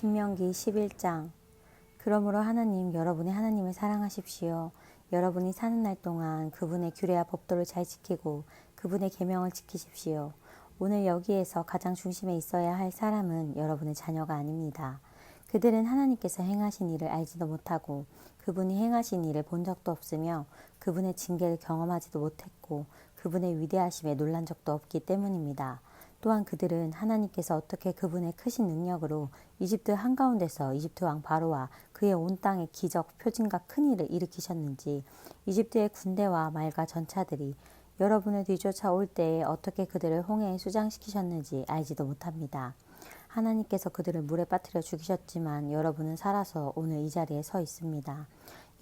신명기 11장 그러므로 하나님 여러분이 하나님을 사랑하십시오. 여러분이 사는 날 동안 그분의 규례와 법도를 잘 지키고 그분의 계명을 지키십시오. 오늘 여기에서 가장 중심에 있어야 할 사람은 여러분의 자녀가 아닙니다. 그들은 하나님께서 행하신 일을 알지도 못하고 그분이 행하신 일을 본 적도 없으며 그분의 징계를 경험하지도 못했고 그분의 위대하심에 놀란 적도 없기 때문입니다. 또한 그들은 하나님께서 어떻게 그분의 크신 능력으로 이집트 한가운데서 이집트 왕 바로와 그의 온 땅에 기적, 표징과 큰 일을 일으키셨는지 이집트의 군대와 말과 전차들이 여러분을 뒤쫓아 올 때에 어떻게 그들을 홍해에 수장시키셨는지 알지도 못합니다. 하나님께서 그들을 물에 빠뜨려 죽이셨지만 여러분은 살아서 오늘 이 자리에 서 있습니다.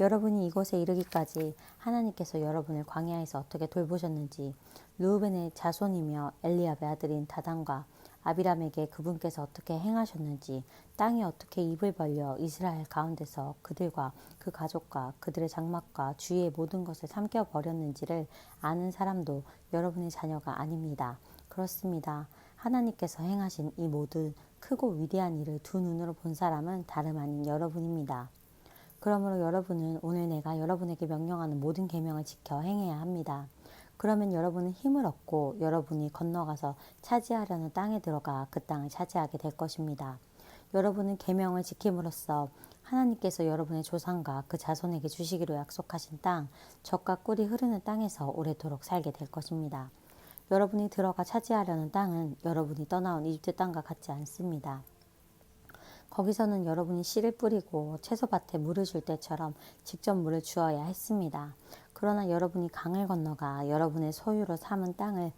여러분이 이곳에 이르기까지 하나님께서 여러분을 광야에서 어떻게 돌보셨는지 루우벤의 자손이며 엘리압의 아들인 다단과 아비람에게 그분께서 어떻게 행하셨는지 땅이 어떻게 입을 벌려 이스라엘 가운데서 그들과 그 가족과 그들의 장막과 주위의 모든 것을 삼켜 버렸는지를 아는 사람도 여러분의 자녀가 아닙니다. 그렇습니다. 하나님께서 행하신 이 모든 크고 위대한 일을 두 눈으로 본 사람은 다름 아닌 여러분입니다. 그러므로 여러분은 오늘 내가 여러분에게 명령하는 모든 계명을 지켜 행해야 합니다. 그러면 여러분은 힘을 얻고 여러분이 건너가서 차지하려는 땅에 들어가 그 땅을 차지하게 될 것입니다. 여러분은 계명을 지킴으로써 하나님께서 여러분의 조상과 그 자손에게 주시기로 약속하신 땅, 젖과 꿀이 흐르는 땅에서 오래도록 살게 될 것입니다. 여러분이 들어가 차지하려는 땅은 여러분이 떠나온 이집트 땅과 같지 않습니다. 거기서는 여러분이 씨를 뿌리고 채소밭에 물을 줄 때처럼 직접 물을 주어야 했습니다. 그러나 여러분이 강을 건너가 여러분의 소유로 삼은 땅을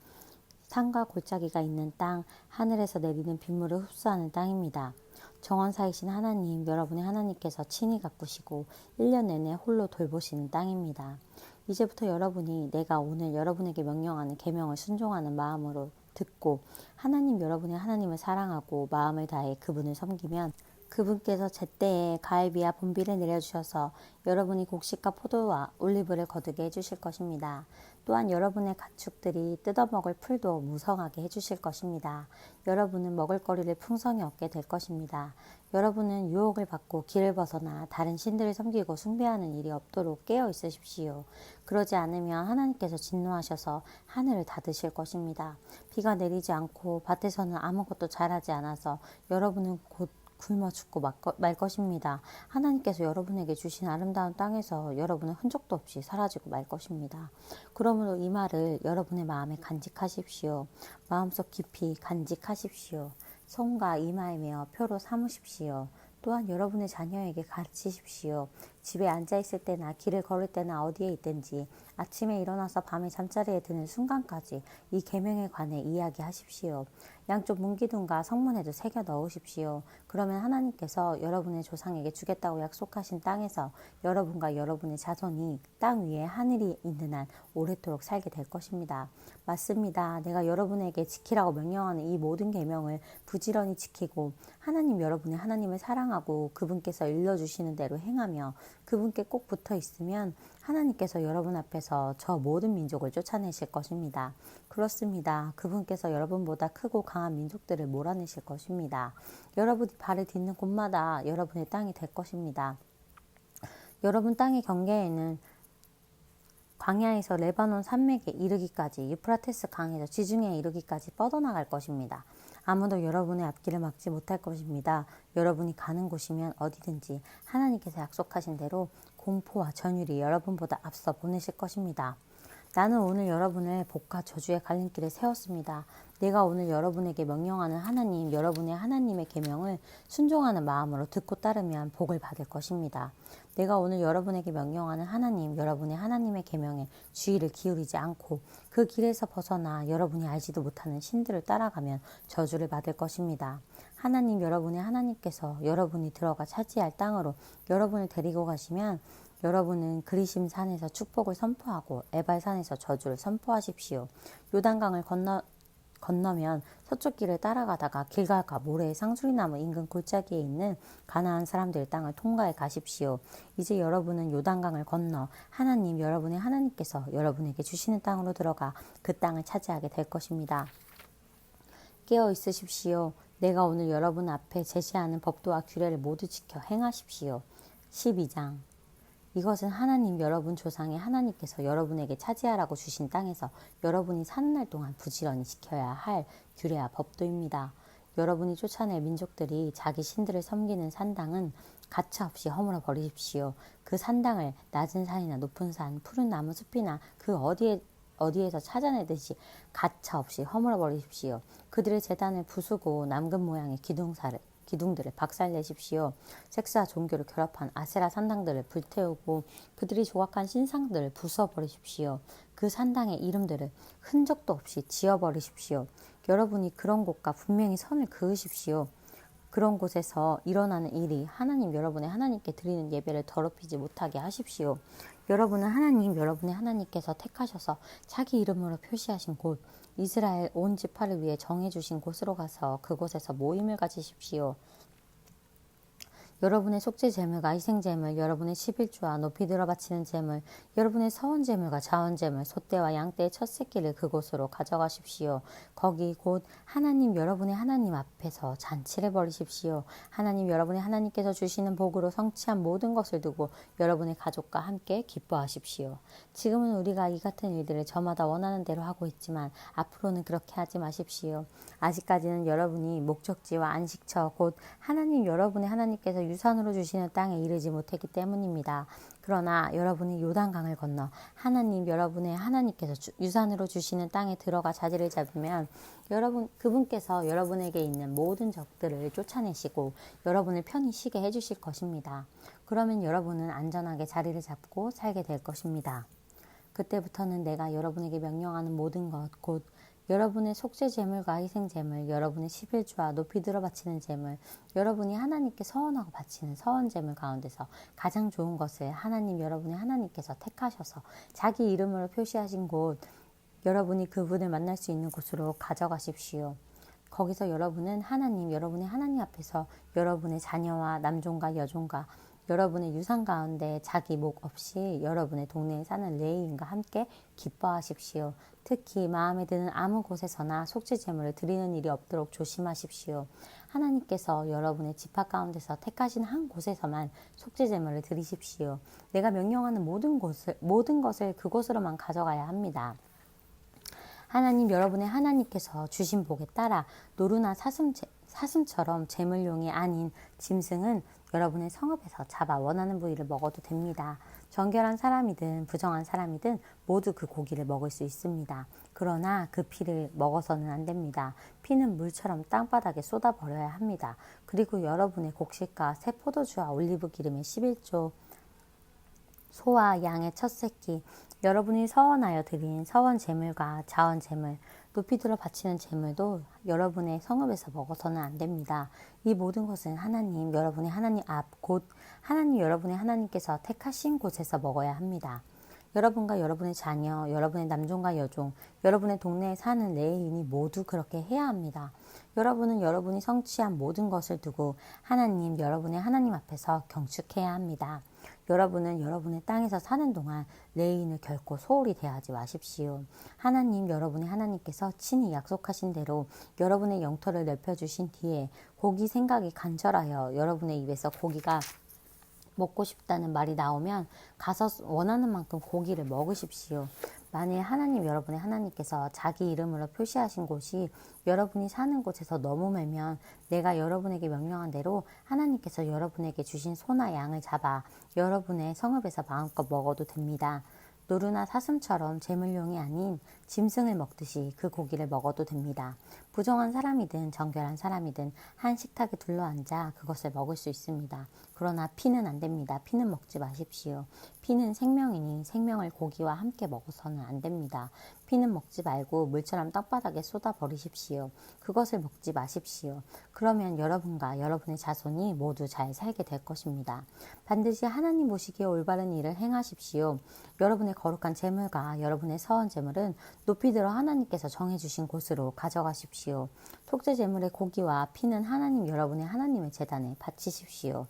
산과 골짜기가 있는 땅, 하늘에서 내리는 빗물을 흡수하는 땅입니다. 정원사이신 하나님, 여러분의 하나님께서 친히 가꾸시고 1년 내내 홀로 돌보시는 땅입니다. 이제부터 여러분이 내가 오늘 여러분에게 명령하는 계명을 순종하는 마음으로 듣고 하나님 여러분의 하나님을 사랑하고 마음을 다해 그분을 섬기면 그분께서 제때에 가을비와 봄비를 내려주셔서 여러분이 곡식과 포도와 올리브를 거두게 해주실 것입니다. 또한 여러분의 가축들이 뜯어먹을 풀도 무성하게 해주실 것입니다. 여러분은 먹을거리를 풍성히 얻게 될 것입니다. 여러분은 유혹을 받고 길을 벗어나 다른 신들을 섬기고 숭배하는 일이 없도록 깨어 있으십시오. 그러지 않으면 하나님께서 진노하셔서 하늘을 닫으실 것입니다. 비가 내리지 않고 밭에서는 아무것도 자라지 않아서 여러분은 곧 굶어 죽고 말 것입니다. 하나님께서 여러분에게 주신 아름다운 땅에서 여러분은 흔적도 없이 사라지고 말 것입니다. 그러므로 이 말을 여러분의 마음에 간직하십시오. 마음속 깊이 간직하십시오. 손과 메어 표로 삼으십시오. 또한 여러분의 자녀에게 가르치십시오. 집에 앉아 있을 때나 길을 걸을 때나 어디에 있든지 아침에 일어나서 밤에 잠자리에 드는 순간까지 이 계명에 관해 이야기하십시오. 양쪽 문기둥과 성문에도 새겨 넣으십시오. 그러면 하나님께서 여러분의 조상에게 주겠다고 약속하신 땅에서 여러분과 여러분의 자손이 땅 위에 하늘이 있는 한 오래도록 살게 될 것입니다. 맞습니다. 내가 여러분에게 지키라고 명령하는 이 모든 계명을 부지런히 지키고 하나님 여러분의 하나님을 사랑하고 그분께서 일러주시는 대로 행하며 그분께 꼭 붙어 있으면 하나님께서 여러분 앞에서 저 모든 민족을 쫓아내실 것입니다. 그렇습니다. 그분께서 여러분보다 크고 강한 민족들을 몰아내실 것입니다. 여러분이 발을 딛는 곳마다 여러분의 땅이 될 것입니다. 여러분 땅의 경계에는 광야에서 레바논 산맥에 이르기까지 유프라테스 강에서 지중해에 이르기까지 뻗어나갈 것입니다. 아무도 여러분의 앞길을 막지 못할 것입니다. 여러분이 가는 곳이면 어디든지 하나님께서 약속하신 대로 공포와 전율이 여러분보다 앞서 보내실 것입니다. 나는 오늘 여러분을 복과 저주의 갈림길에 세웠습니다. 내가 오늘 여러분에게 명령하는 하나님, 여러분의 하나님의 계명을 순종하는 마음으로 듣고 따르면 복을 받을 것입니다. 내가 오늘 여러분에게 명령하는 하나님, 여러분의 하나님의 계명에 주의를 기울이지 않고 그 길에서 벗어나 여러분이 알지도 못하는 신들을 따라가면 저주를 받을 것입니다. 하나님, 여러분의 하나님께서 여러분이 들어가 차지할 땅으로 여러분을 데리고 가시면 여러분은 그리심 산에서 축복을 선포하고 에발 산에서 저주를 선포하십시오. 요단강을 건너 건너면 서쪽 길을 따라가다가 길갈과 모래의 상수리나무 인근 골짜기에 있는 가나안 사람들의 땅을 통과해 가십시오. 이제 여러분은 요단강을 건너 하나님 여러분의 하나님께서 여러분에게 주시는 땅으로 들어가 그 땅을 차지하게 될 것입니다. 깨어 있으십시오. 내가 오늘 여러분 앞에 제시하는 법도와 규례를 모두 지켜 행하십시오. 12장 이것은 하나님 여러분 조상의 하나님께서 여러분에게 차지하라고 주신 땅에서 여러분이 사는 날 동안 부지런히 지켜야 할 규례와 법도입니다. 여러분이 쫓아낼 민족들이 자기 신들을 섬기는 산당은 가차없이 허물어 버리십시오. 그 산당을 낮은 산이나 높은 산, 푸른 나무 숲이나 그 어디에 어디에서 찾아내듯이 가차없이 허물어 버리십시오. 그들의 재단을 부수고 남근 모양의 기둥사를 기둥들을 박살내십시오. 섹스와 종교를 결합한 아세라 산당들을 불태우고 그들이 조각한 신상들을 부숴버리십시오. 그 산당의 이름들을 흔적도 없이 지워버리십시오. 여러분이 그런 곳과 분명히 선을 그으십시오. 그런 곳에서 일어나는 일이 하나님 여러분의 하나님께 드리는 예배를 더럽히지 못하게 하십시오. 여러분은 하나님 여러분의 하나님께서 택하셔서 자기 이름으로 표시하신 곳 이스라엘 온 지파를 위해 정해 주신 곳으로 가서 그곳에서 모임을 가지십시오. 여러분의 속죄 제물과 희생 제물, 여러분의 11조와 높이 들어 바치는 제물, 여러분의 서원 제물과 자원 제물, 소떼와 양떼의 첫 새끼를 그곳으로 가져가십시오. 거기 곧 하나님 여러분의 하나님 앞에서 잔치를 벌이십시오. 하나님 여러분의 하나님께서 주시는 복으로 성취한 모든 것을 두고 여러분의 가족과 함께 기뻐하십시오. 지금은 우리가 이 같은 일들을 저마다 원하는 대로 하고 있지만 앞으로는 그렇게 하지 마십시오. 아직까지는 여러분이 목적지와 안식처 곧 하나님 여러분의 하나님께서 유산으로 주시는 땅에 이르지 못했기 때문입니다. 그러나 여러분이 요단강을 건너 하나님 여러분의 하나님께서 주, 유산으로 주시는 땅에 들어가 자리를 잡으면 여러분 그분께서 여러분에게 있는 모든 적들을 쫓아내시고 여러분을 편히 쉬게 해주실 것입니다. 그러면 여러분은 안전하게 자리를 잡고 살게 될 것입니다. 그때부터는 내가 여러분에게 명령하는 모든 것, 곧 여러분의 속죄 제물과 희생 제물, 여러분의 11조와 높이 들어 바치는 제물, 여러분이 하나님께 서원하고 바치는 서원 제물 가운데서 가장 좋은 것을 하나님 여러분의 하나님께서 택하셔서 자기 이름으로 표시하신 곳, 여러분이 그분을 만날 수 있는 곳으로 가져가십시오. 거기서 여러분은 하나님, 여러분의 하나님 앞에서 여러분의 자녀와 남종과 여종과 여러분의 유산 가운데 자기 목 없이 여러분의 동네에 사는 레이인과 함께 기뻐하십시오. 특히 마음에 드는 아무 곳에서나 속죄 제물을 드리는 일이 없도록 조심하십시오. 하나님께서 여러분의 집합 가운데서 택하신 한 곳에서만 속죄 제물을 드리십시오. 내가 명령하는 모든 곳을 모든 것을 그곳으로만 가져가야 합니다. 하나님 여러분의 하나님께서 주신 복에 따라 노루나 사슴, 사슴처럼 제물용이 아닌 짐승은 여러분의 성읍에서 잡아 원하는 부위를 먹어도 됩니다. 정결한 사람이든 부정한 사람이든 모두 그 고기를 먹을 수 있습니다. 그러나 그 피를 먹어서는 안 됩니다. 피는 물처럼 땅바닥에 쏟아버려야 합니다. 그리고 여러분의 곡식과 새 포도주와 올리브 기름의 11조 소와 양의 첫 새끼, 여러분이 서원하여 드린 서원 제물과 자원 제물, 높이 들어 바치는 제물도 여러분의 성읍에서 먹어서는 안 됩니다. 이 모든 것은 하나님, 여러분의 하나님 앞, 곧 하나님 여러분의 하나님께서 택하신 곳에서 먹어야 합니다. 여러분과 여러분의 자녀, 여러분의 남종과 여종, 여러분의 동네에 사는 레인이 모두 그렇게 해야 합니다. 여러분은 여러분이 성취한 모든 것을 두고 하나님, 여러분의 하나님 앞에서 경축해야 합니다. 여러분은 여러분의 땅에서 사는 동안 레인을 결코 소홀히 대하지 마십시오. 하나님, 여러분의 하나님께서 친히 약속하신 대로 여러분의 영토를 넓혀주신 뒤에 고기 생각이 간절하여 여러분의 입에서 고기가 먹고 싶다는 말이 나오면 가서 원하는 만큼 고기를 먹으십시오. 만일 하나님 여러분의 하나님께서 자기 이름으로 표시하신 곳이 여러분이 사는 곳에서 멀면 내가 여러분에게 명령한 대로 하나님께서 여러분에게 주신 소나 양을 잡아 여러분의 성읍에서 마음껏 먹어도 됩니다. 노루나 사슴처럼 제물용이 아닌 짐승을 먹듯이 그 고기를 먹어도 됩니다. 부정한 사람이든 정결한 사람이든 한 식탁에 둘러앉아 그것을 먹을 수 있습니다. 그러나 피는 안 됩니다. 피는 먹지 마십시오. 피는 생명이니 생명을 고기와 함께 먹어서는 안 됩니다. 피는 먹지 말고 물처럼 땅바닥에 쏟아 버리십시오. 그것을 먹지 마십시오. 그러면 여러분과 여러분의 자손이 모두 잘 살게 될 것입니다. 반드시 하나님 보시기에 올바른 일을 행하십시오. 여러분의 거룩한 재물과 여러분의 서원 재물은 높이 들어 하나님께서 정해주신 곳으로 가져가십시오. 속죄 재물의 고기와 피는 하나님 여러분의 하나님의 재단에 바치십시오.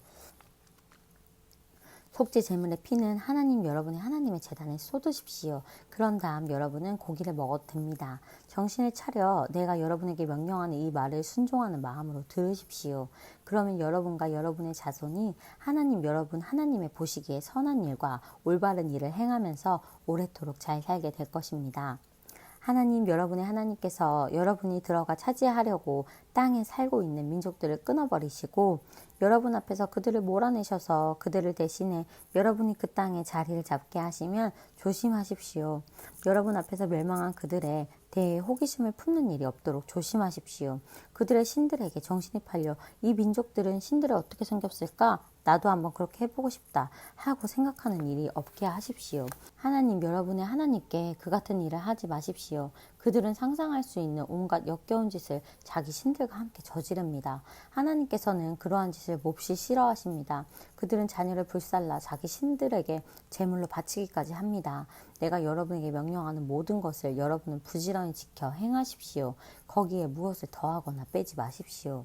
속죄 제물의 피는 하나님 여러분의 하나님의 재단에 쏟으십시오. 그런 다음 여러분은 고기를 먹어도 됩니다. 정신을 차려 내가 여러분에게 명령하는 이 말을 순종하는 마음으로 들으십시오. 그러면 여러분과 여러분의 자손이 하나님 여러분 하나님의 보시기에 선한 일과 올바른 일을 행하면서 오래도록 잘 살게 될 것입니다. 하나님 여러분의 하나님께서 여러분이 들어가 차지하려고 땅에 살고 있는 민족들을 끊어버리시고 여러분 앞에서 그들을 몰아내셔서 그들을 대신해 여러분이 그 땅에 자리를 잡게 하시면 조심하십시오. 여러분 앞에서 멸망한 그들의 대해 호기심을 품는 일이 없도록 조심하십시오. 그들의 신들에게 정신이 팔려 이 민족들은 신들이 어떻게 생겼을까? 나도 한번 그렇게 해보고 싶다 하고 생각하는 일이 없게 하십시오. 하나님 여러분의 하나님께 그 같은 일을 하지 마십시오. 그들은 상상할 수 있는 온갖 역겨운 짓을 자기 신들과 함께 저지릅니다. 하나님께서는 그러한 짓을 몹시 싫어하십니다. 그들은 자녀를 불살라 자기 신들에게 제물로 바치기까지 합니다. 내가 여러분에게 명령하는 모든 것을 여러분은 부지런히 지켜 행하십시오. 거기에 무엇을 더하거나 빼지 마십시오.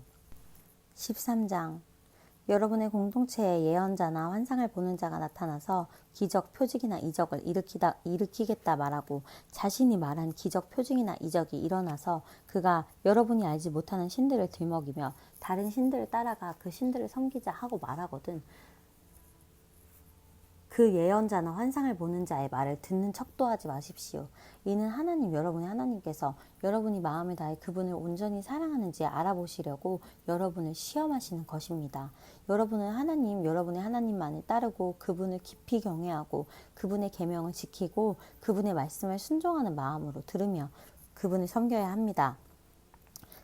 13장 여러분의 공동체에 예언자나 환상을 보는 자가 나타나서 기적, 표직이나 이적을 일으키다, 일으키겠다 말하고 자신이 말한 기적, 표징이나 이적이 일어나서 그가 여러분이 알지 못하는 신들을 들먹이며 다른 신들을 따라가 그 신들을 섬기자 하고 말하거든. 그 예언자나 환상을 보는 자의 말을 듣는 척도 하지 마십시오. 이는 하나님 여러분의 하나님께서 여러분이 마음을 다해 그분을 온전히 사랑하는지 알아보시려고 여러분을 시험하시는 것입니다. 여러분은 하나님 여러분의 하나님만을 따르고 그분을 깊이 경외하고 그분의 계명을 지키고 그분의 말씀을 순종하는 마음으로 들으며 그분을 섬겨야 합니다.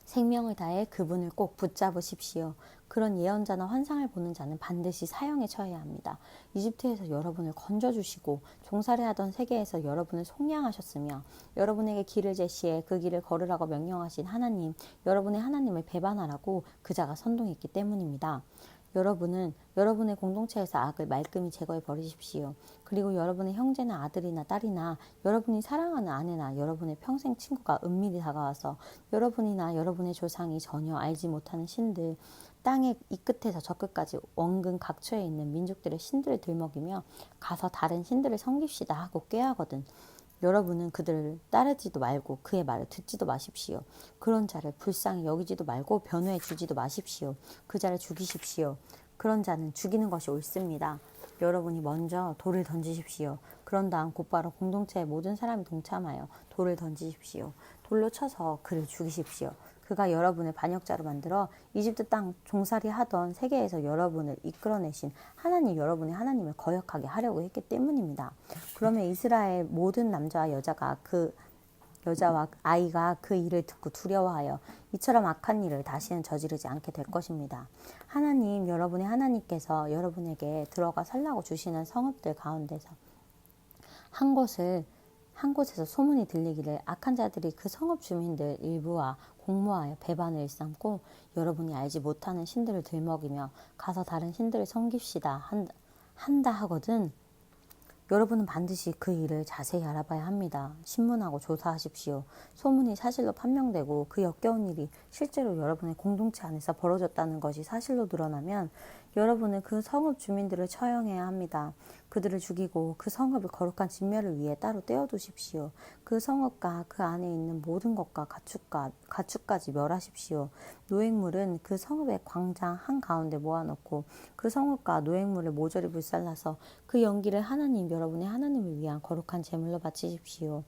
생명을 다해 그분을 꼭 붙잡으십시오. 그런 예언자나 환상을 보는 자는 반드시 사형에 처해야 합니다. 이집트에서 여러분을 건져주시고 종살이 하던 세계에서 여러분을 속량하셨으며 여러분에게 길을 제시해 그 길을 걸으라고 명령하신 하나님, 여러분의 하나님을 배반하라고 그자가 선동했기 때문입니다. 여러분은 여러분의 공동체에서 악을 말끔히 제거해 버리십시오. 그리고 여러분의 형제나 아들이나 딸이나 여러분이 사랑하는 아내나 여러분의 평생 친구가 은밀히 다가와서 여러분이나 여러분의 조상이 전혀 알지 못하는 신들, 땅의 이 끝에서 저 끝까지 원근 각처에 있는 민족들의 신들을 들먹이며 가서 다른 신들을 섬깁시다 하고 꾀하거든. 여러분은 그들을 따르지도 말고 그의 말을 듣지도 마십시오. 그런 자를 불쌍히 여기지도 말고 변호해 주지도 마십시오. 그 자를 죽이십시오. 그런 자는 죽이는 것이 옳습니다. 여러분이 먼저 돌을 던지십시오. 그런 다음 곧바로 공동체의 모든 사람이 동참하여 돌을 던지십시오. 돌로 쳐서 그를 죽이십시오. 그가 여러분을 반역자로 만들어 이집트 땅 종살이 하던 세계에서 여러분을 이끌어내신 하나님 여러분의 하나님을 거역하게 하려고 했기 때문입니다. 그러면 이스라엘 모든 남자와 여자가 그 여자와 아이가 그 일을 듣고 두려워하여 이처럼 악한 일을 다시는 저지르지 않게 될 것입니다. 하나님 여러분의 하나님께서 여러분에게 들어가 살라고 주시는 성읍들 가운데서 한 곳을 한 곳에서 소문이 들리기를 악한 자들이 그 성읍 주민들 일부와 공모하여 배반을 일삼고 여러분이 알지 못하는 신들을 들먹이며 가서 다른 신들을 섬깁시다 한다, 한다 하거든 여러분은 반드시 그 일을 자세히 알아봐야 합니다. 신문하고 조사하십시오. 소문이 사실로 판명되고 그 역겨운 일이 실제로 여러분의 공동체 안에서 벌어졌다는 것이 사실로 드러나면 여러분은 그 성읍 주민들을 처형해야 합니다. 그들을 죽이고 그 성읍을 거룩한 진멸을 위해 따로 떼어두십시오. 그 성읍과 그 안에 있는 모든 것과 가축과, 가축까지 멸하십시오. 노획물은 그 성읍의 광장 한가운데 모아놓고 그 성읍과 노획물을 모조리 불살라서 그 연기를 하나님 여러분의 하나님을 위한 거룩한 제물로 바치십시오.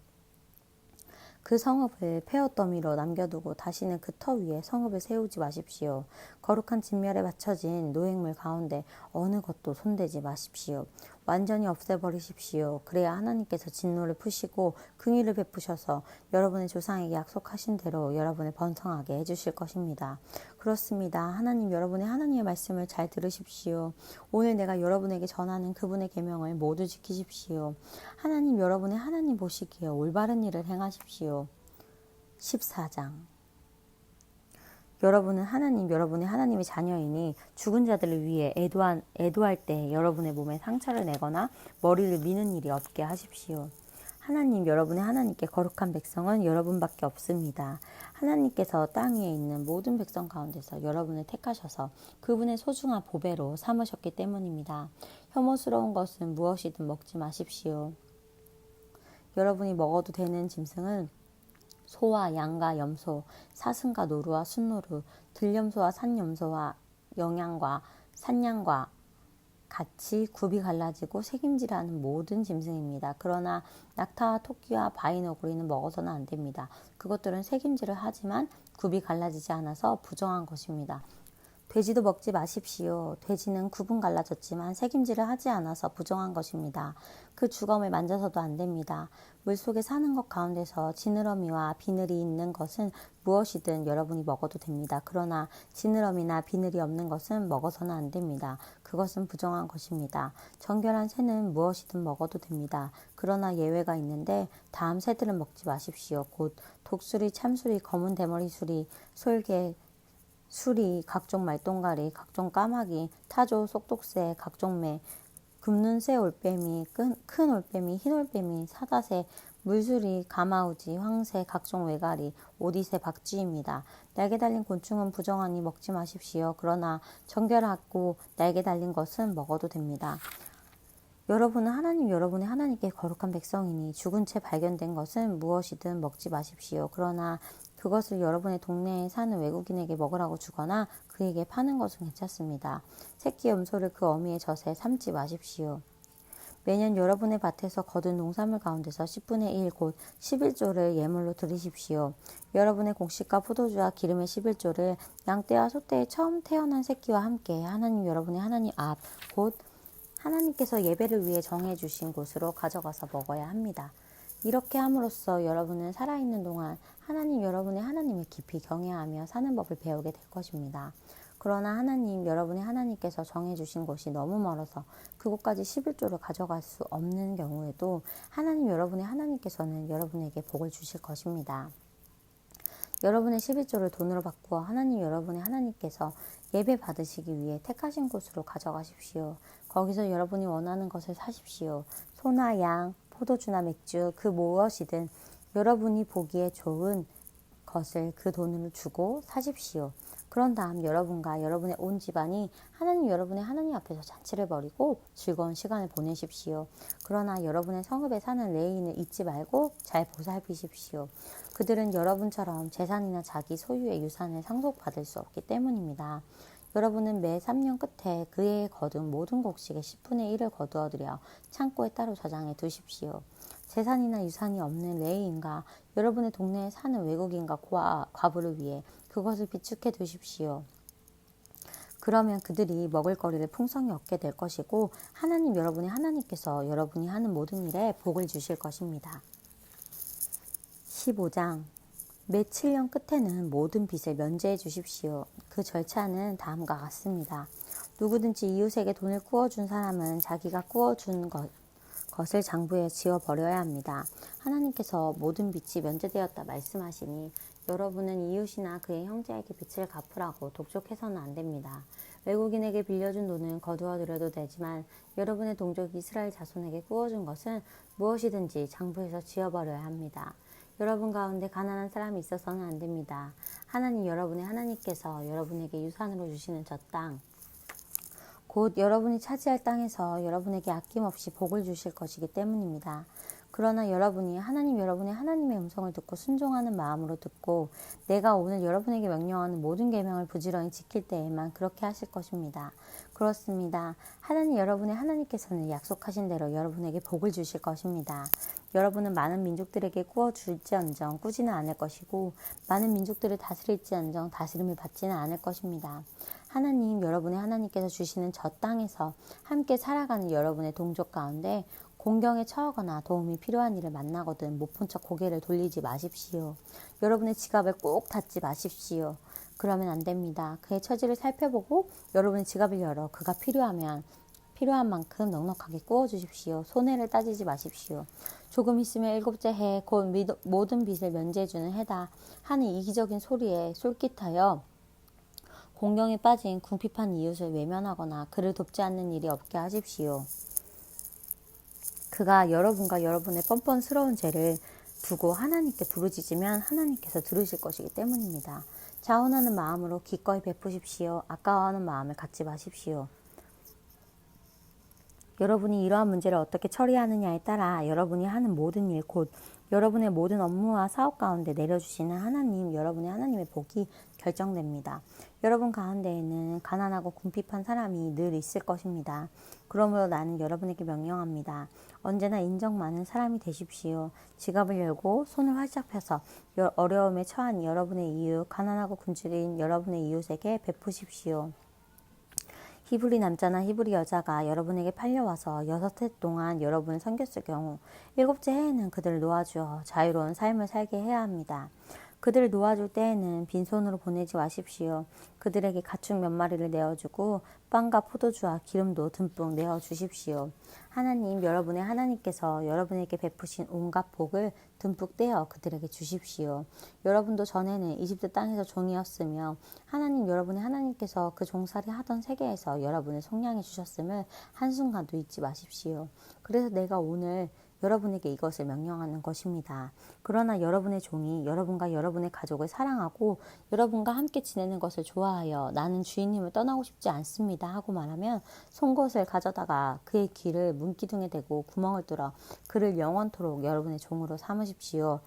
그 성읍을 폐허더미로 남겨두고 다시는 그 터 위에 성읍을 세우지 마십시오. 거룩한 진멸에 바쳐진 노획물 가운데 어느 것도 손대지 마십시오. 완전히 없애버리십시오. 그래야 하나님께서 진노를 푸시고 긍휼을 베푸셔서 여러분의 조상에게 약속하신 대로 여러분을 번성하게 해주실 것입니다. 그렇습니다. 하나님 여러분의 하나님의 말씀을 잘 들으십시오. 오늘 내가 여러분에게 전하는 그분의 계명을 모두 지키십시오. 하나님 여러분의 하나님 보시기에 올바른 일을 행하십시오. 14장 여러분은 하나님, 여러분의 하나님의 자녀이니 죽은 자들을 위해 애도한, 애도할 때 여러분의 몸에 상처를 내거나 머리를 미는 일이 없게 하십시오. 하나님, 여러분의 하나님께 거룩한 백성은 여러분밖에 없습니다. 하나님께서 땅 위에 있는 모든 백성 가운데서 여러분을 택하셔서 그분의 소중한 보배로 삼으셨기 때문입니다. 혐오스러운 것은 무엇이든 먹지 마십시오. 여러분이 먹어도 되는 짐승은 소와 양과 염소, 사슴과 노루와 순노루, 들염소와 산염소와 영양과 산양과 같이 굽이 갈라지고 색임질하는 모든 짐승입니다. 그러나 낙타와 토끼와 바위너구리는 먹어서는 안 됩니다. 그것들은 색임질을 하지만 굽이 갈라지지 않아서 부정한 것입니다. 돼지도 먹지 마십시오. 돼지는 굽은 갈라졌지만 색임질을 하지 않아서 부정한 것입니다. 그 주검을 만져서도 안 됩니다. 물속에 사는 것 가운데서 지느러미와 비늘이 있는 것은 무엇이든 여러분이 먹어도 됩니다. 그러나 지느러미나 비늘이 없는 것은 먹어서는 안 됩니다. 그것은 부정한 것입니다. 정결한 새는 무엇이든 먹어도 됩니다. 그러나 예외가 있는데 다음 새들은 먹지 마십시오. 곧 독수리, 참수리, 검은 대머리 수리, 솔개, 수리, 각종 말똥가리, 각종 까마귀, 타조, 속독새, 각종 매, 굽는 새 올빼미, 큰, 큰 올빼미, 흰 올빼미, 사다새, 물수리, 가마우지, 황새, 각종 외가리, 오디새, 박쥐입니다. 날개 달린 곤충은 부정하니 먹지 마십시오. 그러나 정결하고 날개 달린 것은 먹어도 됩니다. 여러분은 하나님 여러분의 하나님께 거룩한 백성이니 죽은 채 발견된 것은 무엇이든 먹지 마십시오. 그러나 그것을 여러분의 동네에 사는 외국인에게 먹으라고 주거나 그에게 파는 것은 괜찮습니다. 새끼 염소를 그 어미의 젖에 삼지 마십시오. 매년 여러분의 밭에서 거둔 농산물 가운데서 10분의 1, 곧 11조를 예물로 드리십시오. 여러분의 곡식과 포도주와 기름의 11조를 양떼와 소떼의 처음 태어난 새끼와 함께 하나님 여러분의 하나님 앞, 곧 하나님께서 예배를 위해 정해 주신 곳으로 가져가서 먹어야 합니다. 이렇게 함으로써 여러분은 살아있는 동안 하나님 여러분의 하나님을 깊이 경외하며 사는 법을 배우게 될 것입니다. 그러나 하나님 여러분의 하나님께서 정해주신 곳이 너무 멀어서 그곳까지 11조를 가져갈 수 없는 경우에도 하나님 여러분의 하나님께서는 여러분에게 복을 주실 것입니다. 여러분의 11조를 돈으로 바꾸어 하나님 여러분의 하나님께서 예배 받으시기 위해 택하신 곳으로 가져가십시오. 거기서 여러분이 원하는 것을 사십시오. 소나 양, 포도주나 맥주, 그 무엇이든 여러분이 보기에 좋은 것을 그 돈으로 주고 사십시오. 그런 다음 여러분과 여러분의 온 집안이 하나님 여러분의 하나님 앞에서 잔치를 벌이고 즐거운 시간을 보내십시오. 그러나 여러분의 성읍에 사는 레인을 잊지 말고 잘 보살피십시오. 그들은 여러분처럼 재산이나 자기 소유의 유산을 상속받을 수 없기 때문입니다. 여러분은 매 3년 끝에 그의 거둔 모든 곡식의 10분의 1을 거두어들여 창고에 따로 저장해 두십시오. 재산이나 유산이 없는 레이인과 여러분의 동네에 사는 외국인과 과, 과부를 위해 그것을 비축해 두십시오. 그러면 그들이 먹을 거리를 풍성히 얻게 될 것이고 하나님 여러분의 하나님께서 여러분이 하는 모든 일에 복을 주실 것입니다. 15장 매 7년 끝에는 모든 빚을 면제해 주십시오. 그 절차는 다음과 같습니다. 누구든지 이웃에게 돈을 꾸어준 사람은 자기가 꾸어준 것, 것을 장부에 지어 버려야 합니다. 하나님께서 모든 빚이 면제되었다 말씀하시니 여러분은 이웃이나 그의 형제에게 빚을 갚으라고 독촉해서는 안 됩니다. 외국인에게 빌려준 돈은 거두어 드려도 되지만 여러분의 동족 이스라엘 자손에게 꾸어준 것은 무엇이든지 장부에서 지어버려야 합니다. 여러분 가운데 가난한 사람이 있어서는 안 됩니다. 하나님 여러분의 하나님께서 여러분에게 유산으로 주시는 저 땅, 곧 여러분이 차지할 땅에서 여러분에게 아낌없이 복을 주실 것이기 때문입니다. 그러나 여러분이 하나님 여러분의 하나님의 음성을 듣고 순종하는 마음으로 듣고 내가 오늘 여러분에게 명령하는 모든 계명을 부지런히 지킬 때에만 그렇게 하실 것입니다. 그렇습니다. 하나님 여러분의 하나님께서는 약속하신 대로 여러분에게 복을 주실 것입니다. 여러분은 많은 민족들에게 꾸어 줄지언정 꾸지는 않을 것이고 많은 민족들을 다스릴지언정 다스림을 받지는 않을 것입니다. 하나님 여러분의 하나님께서 주시는 저 땅에서 함께 살아가는 여러분의 동족 가운데 공경에 처하거나 도움이 필요한 일을 만나거든 못 본 척 고개를 돌리지 마십시오. 여러분의 지갑을 꼭 닫지 마십시오. 그러면 안 됩니다. 그의 처지를 살펴보고 여러분의 지갑을 열어 그가 필요하면 필요한 만큼 넉넉하게 구워 주십시오. 손해를 따지지 마십시오. 조금 있으면 일곱째 해 곧 모든 빚을 면제해주는 해다 하는 이기적인 소리에 솔깃하여 공경에 빠진 궁핍한 이웃을 외면하거나 그를 돕지 않는 일이 없게 하십시오. 그가 여러분과 여러분의 뻔뻔스러운 죄를 두고 하나님께 부르짖으면 하나님께서 들으실 것이기 때문입니다. 자원하는 마음으로 기꺼이 베푸십시오. 아까워하는 마음을 갖지 마십시오. 여러분이 이러한 문제를 어떻게 처리하느냐에 따라 여러분이 하는 모든 일, 곧 여러분의 모든 업무와 사업 가운데 내려주시는 하나님, 여러분의 하나님의 복이 결정됩니다. 여러분 가운데에는 가난하고 궁핍한 사람이 늘 있을 것입니다. 그러므로 나는 여러분에게 명령합니다. 언제나 인정 많은 사람이 되십시오. 지갑을 열고 손을 활짝 펴서 어려움에 처한 여러분의 이웃, 가난하고 굶주린 여러분의 이웃에게 베푸십시오. 히브리 남자나 히브리 여자가 여러분에게 팔려와서 여섯 해 동안 여러분을 섬겼을 경우 일곱째 해에는 그들을 놓아주어 자유로운 삶을 살게 해야 합니다. 그들을 놓아줄 때에는 빈손으로 보내지 마십시오. 그들에게 가축 몇 마리를 내어주고 빵과 포도주와 기름도 듬뿍 내어주십시오. 하나님, 여러분의 하나님께서 여러분에게 베푸신 온갖 복을 듬뿍 떼어 그들에게 주십시오. 여러분도 전에는 이집트 땅에서 종이었으며 하나님 여러분의 하나님께서 그 종살이 하던 세계에서 여러분을 속량해 주셨음을 한순간도 잊지 마십시오. 그래서 내가 오늘 여러분에게 이것을 명령하는 것입니다. 그러나 여러분의 종이 여러분과 여러분의 가족을 사랑하고 여러분과 함께 지내는 것을 좋아하여 나는 주인님을 떠나고 싶지 않습니다 하고 말하면 송곳을 가져다가 그의 귀를 문기둥에 대고 구멍을 뚫어 그를 영원토록 여러분의 종으로 삼으십시오.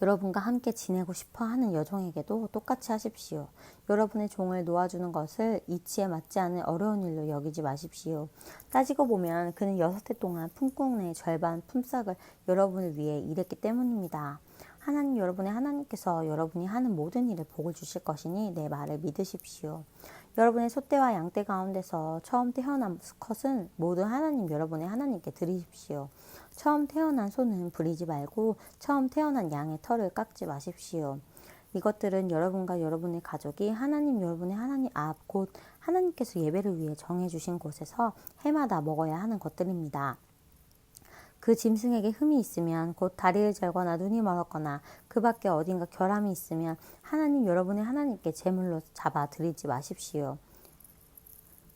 여러분과 함께 지내고 싶어 하는 여종에게도 똑같이 하십시오. 여러분의 종을 놓아주는 것을 이치에 맞지 않은 어려운 일로 여기지 마십시오. 따지고 보면 그는 여섯 해 동안 품꾼 의 절반 품삯을 여러분을 위해 일했기 때문입니다. 하나님 여러분의 하나님께서 여러분이 하는 모든 일을 복을 주실 것이니 내 말을 믿으십시오. 여러분의 소떼와 양떼 가운데서 처음 태어난 수컷은 모두 하나님 여러분의 하나님께 드리십시오. 처음 태어난 소는 부리지 말고 처음 태어난 양의 털을 깎지 마십시오. 이것들은 여러분과 여러분의 가족이 하나님 여러분의 하나님 앞 곧 하나님께서 예배를 위해 정해 주신 곳에서 해마다 먹어야 하는 것들입니다. 그 짐승에게 흠이 있으면 곧 다리를 절거나 눈이 멀었거나 그 밖에 어딘가 결함이 있으면 하나님 여러분의 하나님께 제물로 잡아 드리지 마십시오.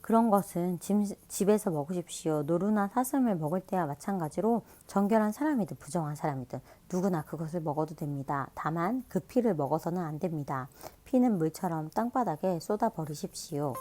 그런 것은 집, 에서 먹으십시오. 노루나 사슴을 먹을 때와 마찬가지로 정결한 사람이든 부정한 사람이든 누구나 그것을 먹어도 됩니다. 다만 그 피를 먹어서는 안 됩니다. 피는 물처럼 땅바닥에 쏟아 버리십시오.